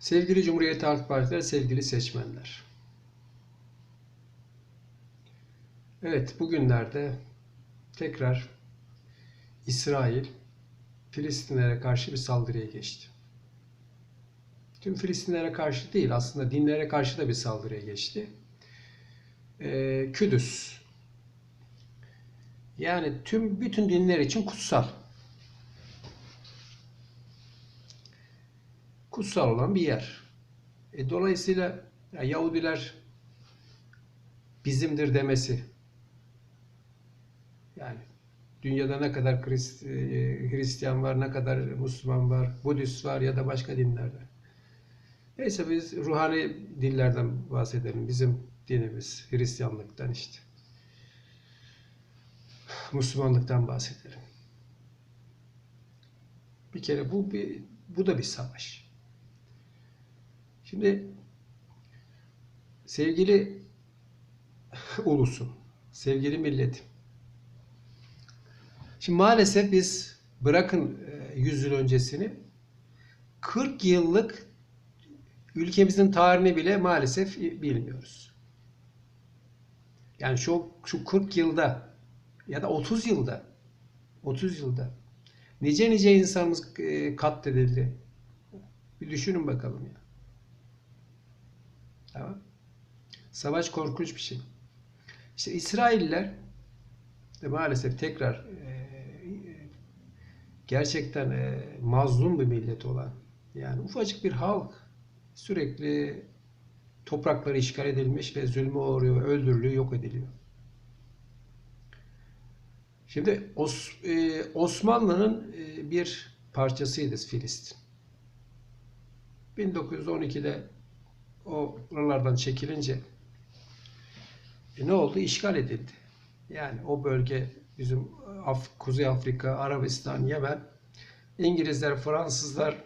Sevgili Cumhuriyet Halk Partileri, sevgili seçmenler. Evet, bugünlerde tekrar İsrail Filistinlere karşı bir saldırıya geçti. Tüm Filistinlere karşı değil, aslında dinlere karşı da bir saldırıya geçti. Ee, Küdüs. Yani tüm bütün dinler için kutsal. Kutsal olan bir yer. E, dolayısıyla ya Yahudiler bizimdir demesi yani dünyada ne kadar Hrist, e, Hristiyan var, ne kadar Müslüman var, Budist var ya da başka dinlerde. Neyse biz ruhani dillerden bahsedelim. Bizim dinimiz Hristiyanlıktan işte. Müslümanlıktan bahsedelim. Bir kere bu bir bu da bir savaş. Şimdi sevgili ulusum, sevgili milletim. Şimdi maalesef biz bırakın 100 yıl öncesini 40 yıllık ülkemizin tarihini bile maalesef bilmiyoruz. Yani şu, şu 40 yılda ya da 30 yılda 30 yılda nice nice insanımız katledildi. Bir düşünün bakalım ya. Tamam. Savaş korkunç bir şey. İşte İsrailler de maalesef tekrar e, gerçekten e, mazlum bir millet olan yani ufacık bir halk sürekli toprakları işgal edilmiş ve zulme uğruyor, öldürülüyor, yok ediliyor. Şimdi Os, e, Osmanlı'nın e, bir parçasıydı Filistin. 1912'de o oralardan çekilince e ne oldu? İşgal edildi. Yani o bölge bizim Af Kuzey Afrika, Arabistan, Yemen İngilizler, Fransızlar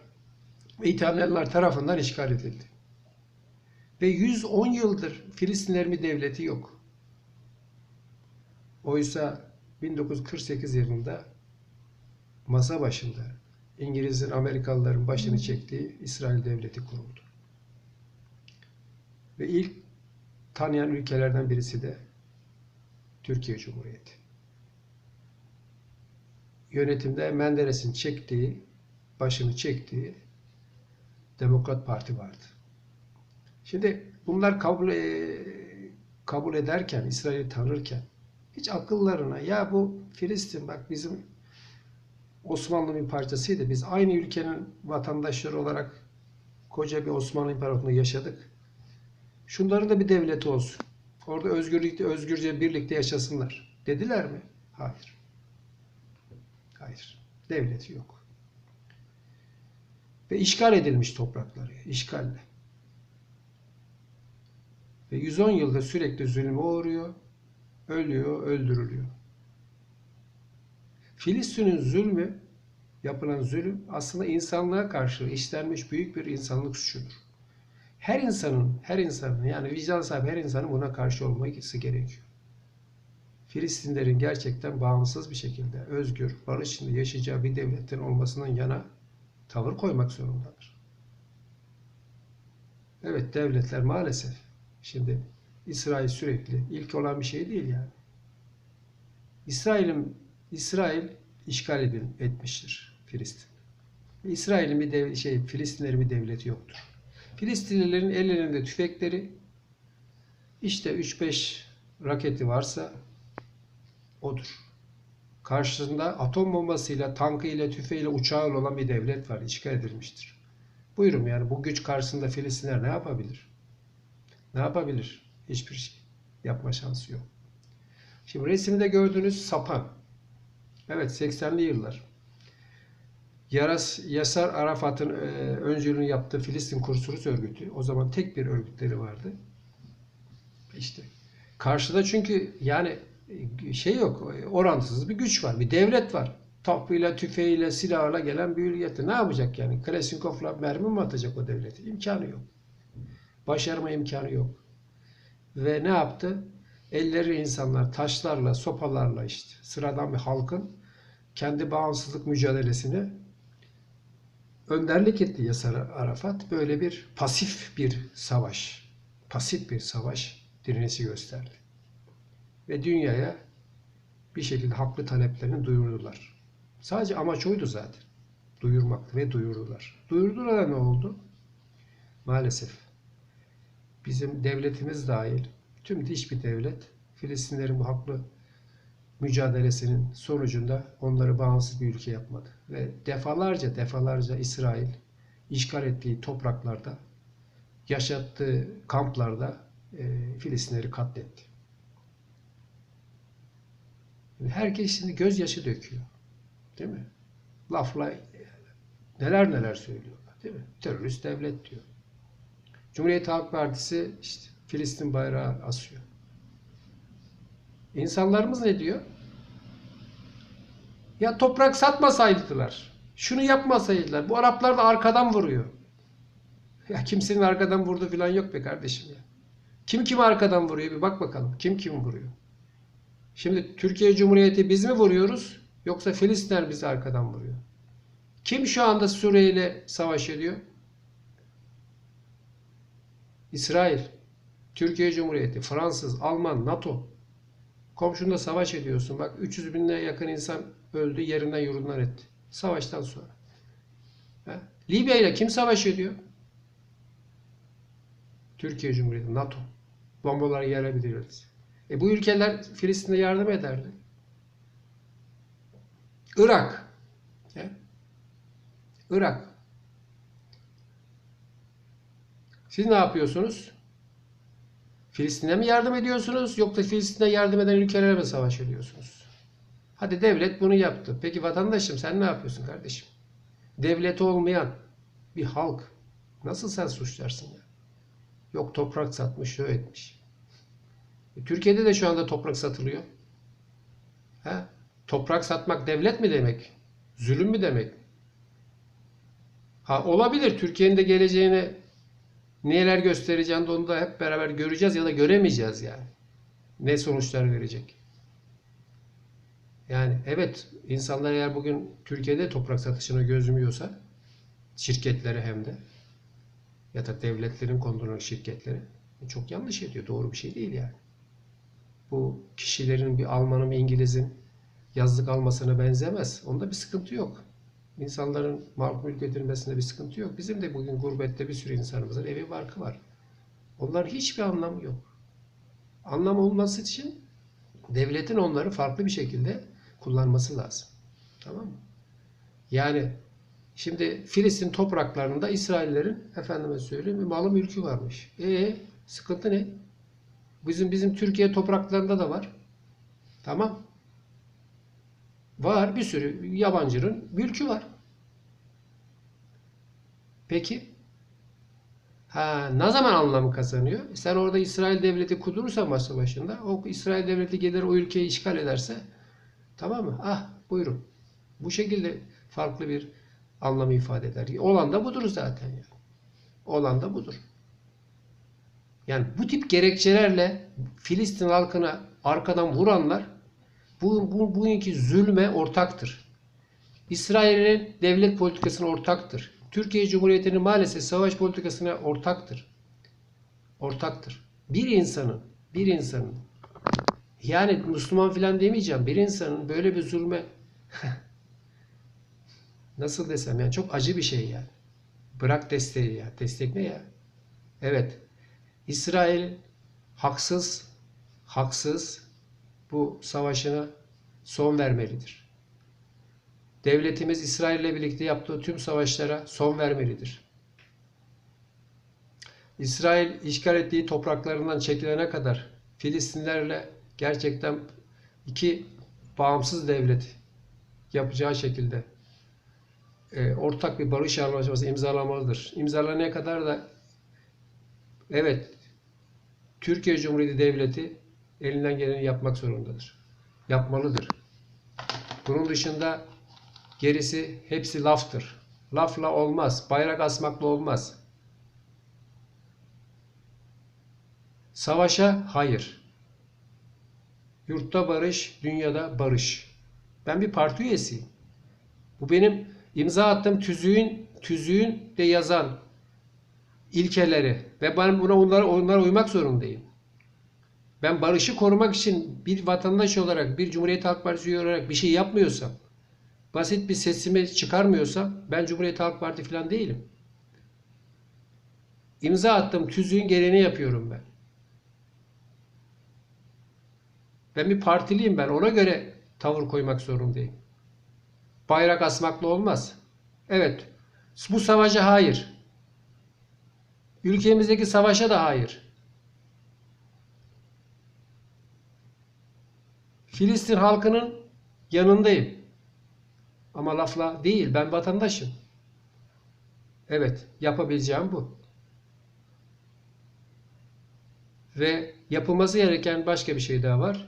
ve İtalyanlar tarafından işgal edildi. Ve 110 yıldır Filistinlerin bir devleti yok. Oysa 1948 yılında masa başında İngilizlerin, Amerikalıların başını çektiği İsrail devleti kuruldu. Ve ilk tanıyan ülkelerden birisi de Türkiye Cumhuriyeti. Yönetimde Menderes'in çektiği, başını çektiği Demokrat Parti vardı. Şimdi bunlar kabul e, kabul ederken, İsrail'i tanırken hiç akıllarına ya bu Filistin bak bizim Osmanlı bir parçasıydı. Biz aynı ülkenin vatandaşları olarak koca bir Osmanlı İmparatorluğu'nda yaşadık. Şunların da bir devleti olsun. Orada özgürlükte, özgürce birlikte yaşasınlar. Dediler mi? Hayır. Hayır. Devleti yok. Ve işgal edilmiş toprakları. işgalle. Ve 110 yılda sürekli zulme uğruyor. Ölüyor, öldürülüyor. Filistin'in zulmü, yapılan zulüm aslında insanlığa karşı işlenmiş büyük bir insanlık suçudur. Her insanın, her insanın yani vicdan sahibi her insanın buna karşı olması gerekiyor. Filistinlerin gerçekten bağımsız bir şekilde özgür, barış içinde yaşayacağı bir devletin olmasından yana tavır koymak zorundadır. Evet devletler maalesef şimdi İsrail sürekli ilk olan bir şey değil yani. İsrail'in İsrail işgal edil, etmiştir Filistin. İsrail'in bir dev, şey Filistinlerin bir devleti yoktur. Filistinlilerin ellerinde tüfekleri işte 3-5 raketi varsa odur. Karşısında atom bombasıyla, tankıyla, tüfeğiyle, uçağıyla olan bir devlet var. işgal edilmiştir. Buyurun yani bu güç karşısında Filistinler ne yapabilir? Ne yapabilir? Hiçbir şey. Yapma şansı yok. Şimdi resimde gördüğünüz sapan. Evet 80'li yıllar. Yaras, Yasar Arafat'ın e, öncülüğünü yaptığı Filistin Kurtuluş Örgütü. O zaman tek bir örgütleri vardı. İşte karşıda çünkü yani şey yok, orantısız bir güç var, bir devlet var. Topuyla, tüfeğiyle, silahla gelen bir ülketi. Ne yapacak yani? Kresinkov'la mermi mi atacak o devleti? İmkanı yok. Başarma imkanı yok. Ve ne yaptı? Elleri insanlar taşlarla, sopalarla işte sıradan bir halkın kendi bağımsızlık mücadelesini önderlik etti Yasar Arafat. Böyle bir pasif bir savaş, pasif bir savaş direnişi gösterdi. Ve dünyaya bir şekilde haklı taleplerini duyurdular. Sadece amaç oydu zaten. Duyurmaktı ve duyurdular. Duyurdular ne oldu? Maalesef bizim devletimiz dahil tüm hiçbir devlet Filistinlerin bu haklı mücadelesinin sonucunda onları bağımsız bir ülke yapmadı. Ve defalarca defalarca İsrail işgal ettiği topraklarda yaşattığı kamplarda e, Filistinleri katletti. Herkes şimdi gözyaşı döküyor. Değil mi? Lafla neler neler söylüyorlar. Değil mi? Terörist devlet diyor. Cumhuriyet Halk Partisi işte Filistin bayrağı asıyor. İnsanlarımız ne diyor? Ya toprak satmasaydılar. Şunu yapmasaydılar. Bu Araplar da arkadan vuruyor. Ya kimsenin arkadan vurdu falan yok be kardeşim ya. Kim kim arkadan vuruyor bir bak bakalım. Kim kim vuruyor? Şimdi Türkiye Cumhuriyeti biz mi vuruyoruz yoksa Filistinler bizi arkadan vuruyor? Kim şu anda Suriye ile savaş ediyor? İsrail, Türkiye Cumhuriyeti, Fransız, Alman, NATO. Komşunda savaş ediyorsun. Bak 300 bine yakın insan öldü, yerinden yurdundan etti. Savaştan sonra. Ha? Libya ile kim savaş ediyor? Türkiye Cumhuriyeti, NATO. Bombalar yayabiliriz. E bu ülkeler Filistin'e yardım ederdi. Irak. He? Irak. Siz ne yapıyorsunuz? Filistin'e mi yardım ediyorsunuz yoksa Filistin'e yardım eden ülkelere mi savaş ediyorsunuz? Hadi devlet bunu yaptı. Peki vatandaşım sen ne yapıyorsun kardeşim? Devleti olmayan bir halk nasıl sen suçlarsın ya? Yok toprak satmış, şu etmiş. E, Türkiye'de de şu anda toprak satılıyor. Ha? Toprak satmak devlet mi demek? Zulüm mü demek? Ha olabilir. Türkiye'nin de geleceğine neler göstereceğini de onu da hep beraber göreceğiz ya da göremeyeceğiz yani. Ne sonuçlar verecek? Yani evet insanlar eğer bugün Türkiye'de toprak satışına göz yumuyorsa şirketlere hem de ya da devletlerin kontrolü şirketleri çok yanlış ediyor. Doğru bir şey değil yani. Bu kişilerin bir Almanın bir İngiliz'in yazlık almasına benzemez. Onda bir sıkıntı yok. İnsanların mal mülk edilmesinde bir sıkıntı yok. Bizim de bugün gurbette bir sürü insanımızın evi barkı var. Onların hiçbir anlamı yok. Anlam olması için devletin onları farklı bir şekilde kullanması lazım. Tamam mı? Yani şimdi Filistin topraklarında İsraillerin efendime söyleyeyim bir malı mülkü varmış. E sıkıntı ne? Bizim bizim Türkiye topraklarında da var. Tamam. Var bir sürü yabancının mülkü var. Peki ha ne zaman anlamı kazanıyor? Sen orada İsrail devleti kudurursan masa başında o İsrail devleti gelir o ülkeyi işgal ederse tamam mı? Ah buyurun. Bu şekilde farklı bir anlamı ifade eder. Olan da budur zaten yani. Olan da budur. Yani bu tip gerekçelerle Filistin halkına arkadan vuranlar bu, bu bugünkü zulme ortaktır. İsrail'in devlet politikasına ortaktır. Türkiye Cumhuriyeti'nin maalesef savaş politikasına ortaktır. Ortaktır. Bir insanın, bir insanın yani Müslüman filan demeyeceğim. Bir insanın böyle bir zulme nasıl desem yani çok acı bir şey yani. Bırak desteği ya. Destek ne ya? Evet. İsrail haksız haksız bu savaşına son vermelidir. Devletimiz İsrail ile birlikte yaptığı tüm savaşlara son vermelidir. İsrail işgal ettiği topraklarından çekilene kadar Filistinlerle gerçekten iki bağımsız devlet yapacağı şekilde e, ortak bir barış anlaşması imzalamalıdır. İmzalanana kadar da evet Türkiye Cumhuriyeti Devleti elinden geleni yapmak zorundadır. Yapmalıdır. Bunun dışında gerisi hepsi laftır. Lafla olmaz. Bayrak asmakla olmaz. Savaşa hayır. Yurtta barış, dünyada barış. Ben bir parti üyesiyim. Bu benim imza attığım tüzüğün tüzüğün de yazan ilkeleri ve ben buna onlara, onlara uymak zorundayım. Ben barışı korumak için bir vatandaş olarak, bir Cumhuriyet Halk Partisi olarak bir şey yapmıyorsam, basit bir sesimi çıkarmıyorsam ben Cumhuriyet Halk Parti falan değilim. İmza attım tüzüğün gereğini yapıyorum ben. Ben bir partiliyim ben. Ona göre tavır koymak zorundayım. Bayrak asmakla olmaz. Evet. Bu savaşa hayır. Ülkemizdeki savaşa da hayır. Filistin halkının yanındayım. Ama lafla değil. Ben vatandaşım. Evet. Yapabileceğim bu. Ve yapılması gereken başka bir şey daha var.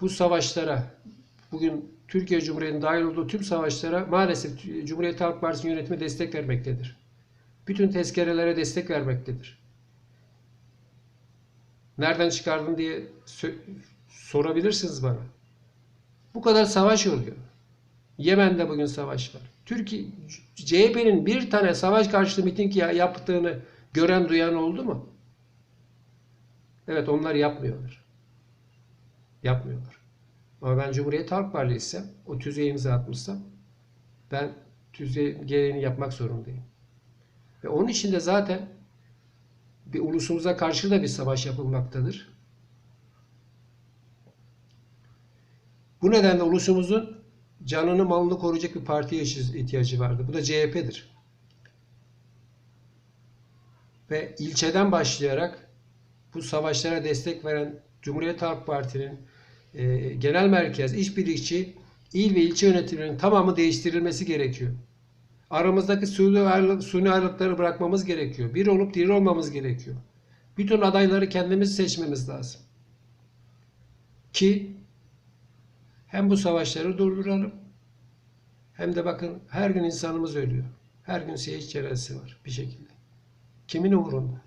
Bu savaşlara, bugün Türkiye Cumhuriyeti'nin dahil olduğu tüm savaşlara maalesef Cumhuriyet Halk Partisi yönetimi destek vermektedir. Bütün tezkerelere destek vermektedir. Nereden çıkardın diye sorabilirsiniz bana. Bu kadar savaş oluyor. Yemen'de bugün savaş var. Türkiye CHP'nin bir tane savaş karşıtı miting ya- yaptığını gören duyan oldu mu? Evet onlar yapmıyorlar. Yapmıyorlar. Ama ben Cumhuriyet Halk Partisi'ysem, o tüzüğe imza atmışsam ben tüzüğün gereğini yapmak zorundayım. Ve onun için de zaten bir ulusumuza karşı da bir savaş yapılmaktadır. Bu nedenle ulusumuzun canını malını koruyacak bir partiye ihtiyacı vardı. Bu da CHP'dir. Ve ilçeden başlayarak bu savaşlara destek veren Cumhuriyet Halk Parti'nin e, genel merkez, işbirlikçi, il ve ilçe yönetimlerinin tamamı değiştirilmesi gerekiyor. Aramızdaki suni, ayrılık, suni ayrılıkları bırakmamız gerekiyor. Bir olup diri olmamız gerekiyor. Bütün adayları kendimiz seçmemiz lazım. Ki hem bu savaşları durduralım hem de bakın her gün insanımız ölüyor. Her gün şehit cenazesi var bir şekilde. Kimin umurunda?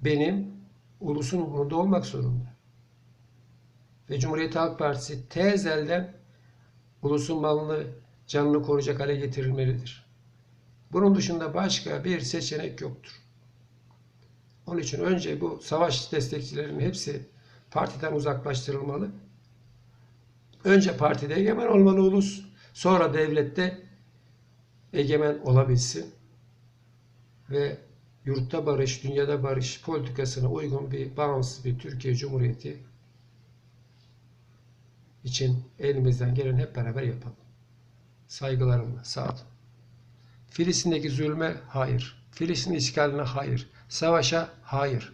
Benim ulusun umurunda olmak zorunda. Ve Cumhuriyet Halk Partisi tez ulusun malını, canını koruyacak hale getirilmelidir. Bunun dışında başka bir seçenek yoktur. Onun için önce bu savaş destekçilerinin hepsi partiden uzaklaştırılmalı. Önce partide egemen olmalı ulus, sonra devlette egemen olabilsin ve yurtta barış, dünyada barış politikasına uygun bir bağımsız bir Türkiye Cumhuriyeti için elimizden gelen hep beraber yapalım. Saygılarımla, sağ olun. Filistin'deki zulme hayır. Filistin işgaline hayır. Savaşa hayır.